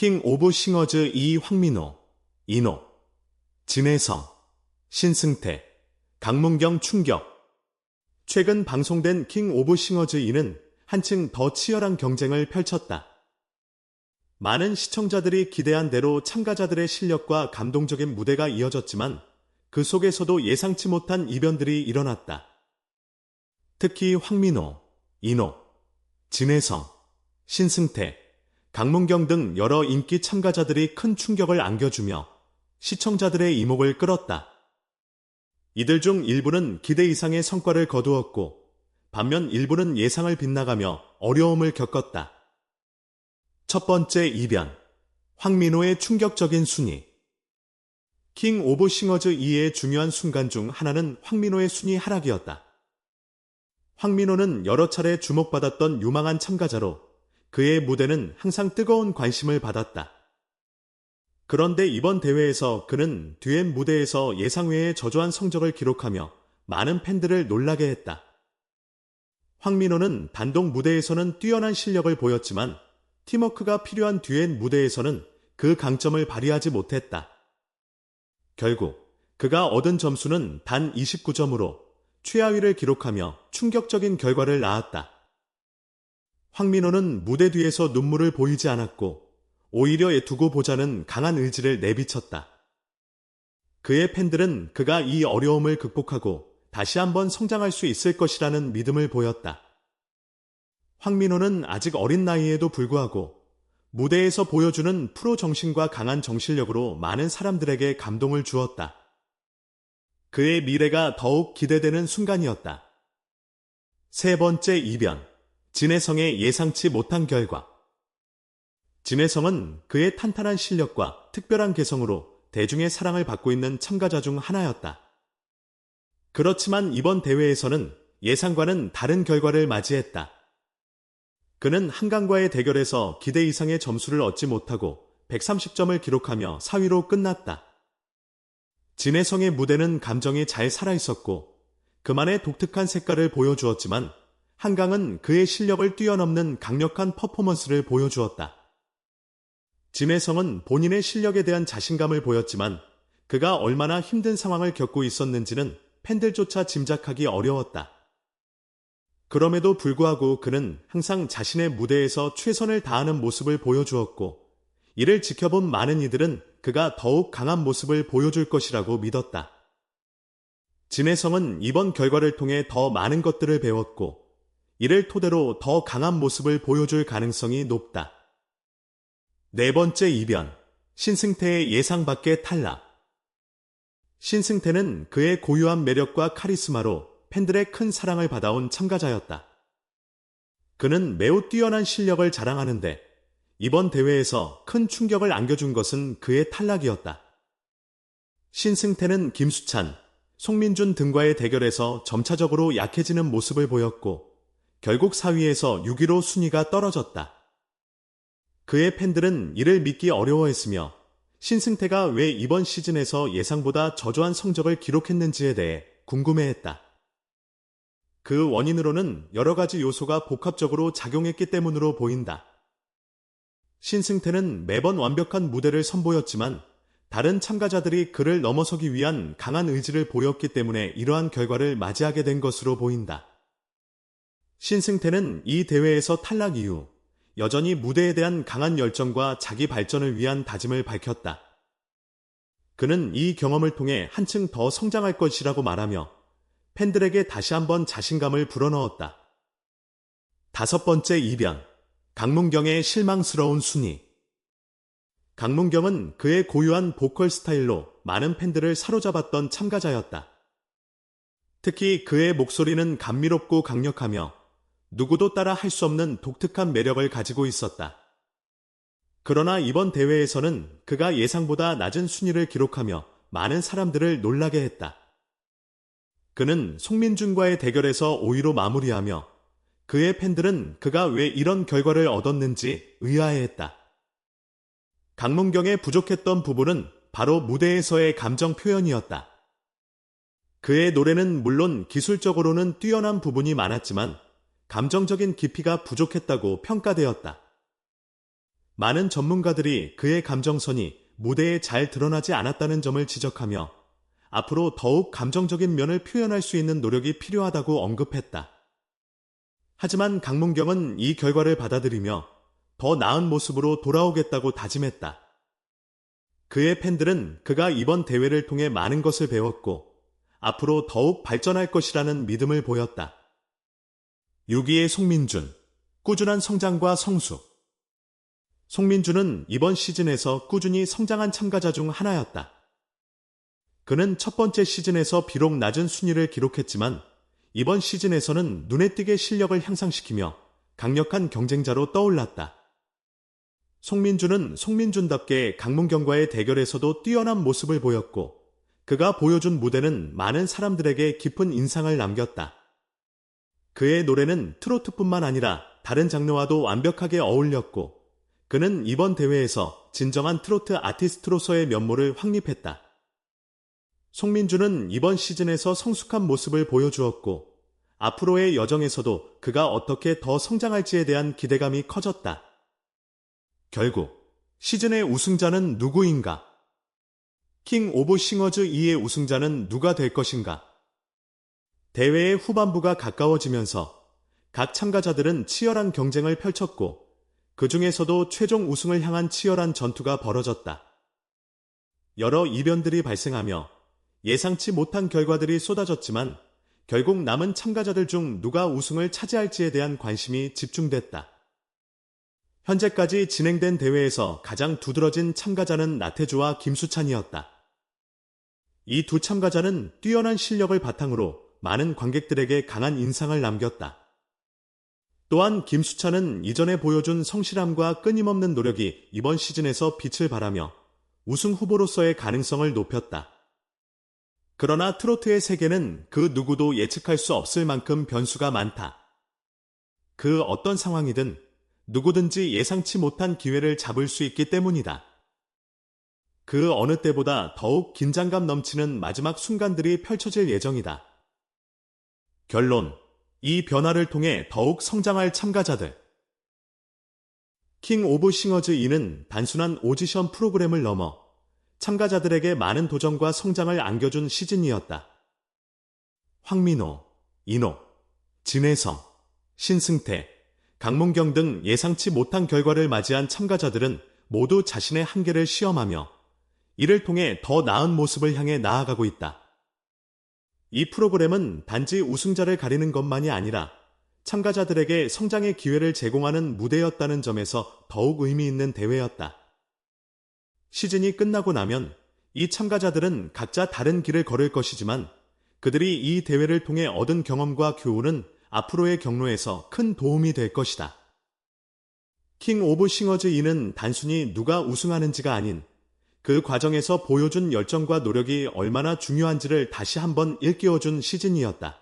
킹 오브 싱어즈 이 황민호, 이노, 진혜성, 신승태, 강문경 충격. 최근 방송된 킹 오브 싱어즈 이는 한층 더 치열한 경쟁을 펼쳤다. 많은 시청자들이 기대한 대로 참가자들의 실력과 감동적인 무대가 이어졌지만 그 속에서도 예상치 못한 이변들이 일어났다. 특히 황민호, 이노, 진혜성, 신승태, 강문경 등 여러 인기 참가자들이 큰 충격을 안겨주며 시청자들의 이목을 끌었다. 이들 중 일부는 기대 이상의 성과를 거두었고 반면 일부는 예상을 빗나가며 어려움을 겪었다. 첫 번째 이변. 황민호의 충격적인 순위. 킹 오브 싱어즈 2의 중요한 순간 중 하나는 황민호의 순위 하락이었다. 황민호는 여러 차례 주목받았던 유망한 참가자로 그의 무대는 항상 뜨거운 관심을 받았다. 그런데 이번 대회에서 그는 듀엣 무대에서 예상외의 저조한 성적을 기록하며 많은 팬들을 놀라게 했다. 황민호는 단독 무대에서는 뛰어난 실력을 보였지만 팀워크가 필요한 듀엣 무대에서는 그 강점을 발휘하지 못했다. 결국 그가 얻은 점수는 단 29점으로 최하위를 기록하며 충격적인 결과를 낳았다. 황민호는 무대 뒤에서 눈물을 보이지 않았고 오히려 두고 보자는 강한 의지를 내비쳤다. 그의 팬들은 그가 이 어려움을 극복하고 다시 한번 성장할 수 있을 것이라는 믿음을 보였다. 황민호는 아직 어린 나이에도 불구하고 무대에서 보여주는 프로 정신과 강한 정신력으로 많은 사람들에게 감동을 주었다. 그의 미래가 더욱 기대되는 순간이었다. 세 번째 이변. 진혜성의 예상치 못한 결과. 진혜성은 그의 탄탄한 실력과 특별한 개성으로 대중의 사랑을 받고 있는 참가자 중 하나였다. 그렇지만 이번 대회에서는 예상과는 다른 결과를 맞이했다. 그는 한강과의 대결에서 기대 이상의 점수를 얻지 못하고 130점을 기록하며 4위로 끝났다. 진혜성의 무대는 감정이 잘 살아있었고 그만의 독특한 색깔을 보여주었지만 한강은 그의 실력을 뛰어넘는 강력한 퍼포먼스를 보여주었다. 진혜성은 본인의 실력에 대한 자신감을 보였지만 그가 얼마나 힘든 상황을 겪고 있었는지는 팬들조차 짐작하기 어려웠다. 그럼에도 불구하고 그는 항상 자신의 무대에서 최선을 다하는 모습을 보여주었고, 이를 지켜본 많은 이들은 그가 더욱 강한 모습을 보여줄 것이라고 믿었다. 진혜성은 이번 결과를 통해 더 많은 것들을 배웠고, 이를 토대로 더 강한 모습을 보여줄 가능성이 높다. 네 번째 이변, 신승태의 예상 밖의 탈락. 신승태는 그의 고유한 매력과 카리스마로 팬들의 큰 사랑을 받아온 참가자였다. 그는 매우 뛰어난 실력을 자랑하는데 이번 대회에서 큰 충격을 안겨준 것은 그의 탈락이었다. 신승태는 김수찬, 송민준 등과의 대결에서 점차적으로 약해지는 모습을 보였고 결국 4위에서 6위로 순위가 떨어졌다. 그의 팬들은 이를 믿기 어려워했으며 신승태가 왜 이번 시즌에서 예상보다 저조한 성적을 기록했는지에 대해 궁금해했다. 그 원인으로는 여러 가지 요소가 복합적으로 작용했기 때문으로 보인다. 신승태는 매번 완벽한 무대를 선보였지만 다른 참가자들이 그를 넘어서기 위한 강한 의지를 보였기 때문에 이러한 결과를 맞이하게 된 것으로 보인다. 신승태는 이 대회에서 탈락 이후 여전히 무대에 대한 강한 열정과 자기 발전을 위한 다짐을 밝혔다. 그는 이 경험을 통해 한층 더 성장할 것이라고 말하며 팬들에게 다시 한번 자신감을 불어넣었다. 다섯 번째 이변. 강문경의 실망스러운 순위. 강문경은 그의 고유한 보컬 스타일로 많은 팬들을 사로잡았던 참가자였다. 특히 그의 목소리는 감미롭고 강력하며 누구도 따라 할 수 없는 독특한 매력을 가지고 있었다. 그러나 이번 대회에서는 그가 예상보다 낮은 순위를 기록하며 많은 사람들을 놀라게 했다. 그는 송민준과의 대결에서 5위로 마무리하며 그의 팬들은 그가 왜 이런 결과를 얻었는지 의아해했다. 강문경의 부족했던 부분은 바로 무대에서의 감정 표현이었다. 그의 노래는 물론 기술적으로는 뛰어난 부분이 많았지만 감정적인 깊이가 부족했다고 평가되었다. 많은 전문가들이 그의 감정선이 무대에 잘 드러나지 않았다는 점을 지적하며 앞으로 더욱 감정적인 면을 표현할 수 있는 노력이 필요하다고 언급했다. 하지만 강문경은 이 결과를 받아들이며 더 나은 모습으로 돌아오겠다고 다짐했다. 그의 팬들은 그가 이번 대회를 통해 많은 것을 배웠고 앞으로 더욱 발전할 것이라는 믿음을 보였다. 6위의 송민준, 꾸준한 성장과 성수. 송민준은 이번 시즌에서 꾸준히 성장한 참가자 중 하나였다. 그는 첫 번째 시즌에서 비록 낮은 순위를 기록했지만 이번 시즌에서는 눈에 띄게 실력을 향상시키며 강력한 경쟁자로 떠올랐다. 송민준은 송민준답게 강문경과의 대결에서도 뛰어난 모습을 보였고 그가 보여준 무대는 많은 사람들에게 깊은 인상을 남겼다. 그의 노래는 트로트뿐만 아니라 다른 장르와도 완벽하게 어울렸고 그는 이번 대회에서 진정한 트로트 아티스트로서의 면모를 확립했다. 송민주는 이번 시즌에서 성숙한 모습을 보여주었고 앞으로의 여정에서도 그가 어떻게 더 성장할지에 대한 기대감이 커졌다. 결국 시즌의 우승자는 누구인가? 킹 오브 싱어즈 2의 우승자는 누가 될 것인가? 대회의 후반부가 가까워지면서 각 참가자들은 치열한 경쟁을 펼쳤고 그 중에서도 최종 우승을 향한 치열한 전투가 벌어졌다. 여러 이변들이 발생하며 예상치 못한 결과들이 쏟아졌지만 결국 남은 참가자들 중 누가 우승을 차지할지에 대한 관심이 집중됐다. 현재까지 진행된 대회에서 가장 두드러진 참가자는 나태주와 김수찬이었다. 이 두 참가자는 뛰어난 실력을 바탕으로 많은 관객들에게 강한 인상을 남겼다. 또한 김수찬은 이전에 보여준 성실함과 끊임없는 노력이 이번 시즌에서 빛을 발하며 우승 후보로서의 가능성을 높였다. 그러나 트로트의 세계는 그 누구도 예측할 수 없을 만큼 변수가 많다. 그 어떤 상황이든 누구든지 예상치 못한 기회를 잡을 수 있기 때문이다. 그 어느 때보다 더욱 긴장감 넘치는 마지막 순간들이 펼쳐질 예정이다. 결론. 이 변화를 통해 더욱 성장할 참가자들. 킹 오브 싱어즈 2는 단순한 오디션 프로그램을 넘어 참가자들에게 많은 도전과 성장을 안겨준 시즌이었다. 황민호, 이노, 진혜성, 신승태, 강문경 등 예상치 못한 결과를 맞이한 참가자들은 모두 자신의 한계를 시험하며 이를 통해 더 나은 모습을 향해 나아가고 있다. 이 프로그램은 단지 우승자를 가리는 것만이 아니라 참가자들에게 성장의 기회를 제공하는 무대였다는 점에서 더욱 의미 있는 대회였다. 시즌이 끝나고 나면 이 참가자들은 각자 다른 길을 걸을 것이지만 그들이 이 대회를 통해 얻은 경험과 교훈은 앞으로의 경로에서 큰 도움이 될 것이다. 킹 오브 싱어즈 2는 단순히 누가 우승하는지가 아닌 그 과정에서 보여준 열정과 노력이 얼마나 중요한지를 다시 한번 일깨워준 시즌이었다.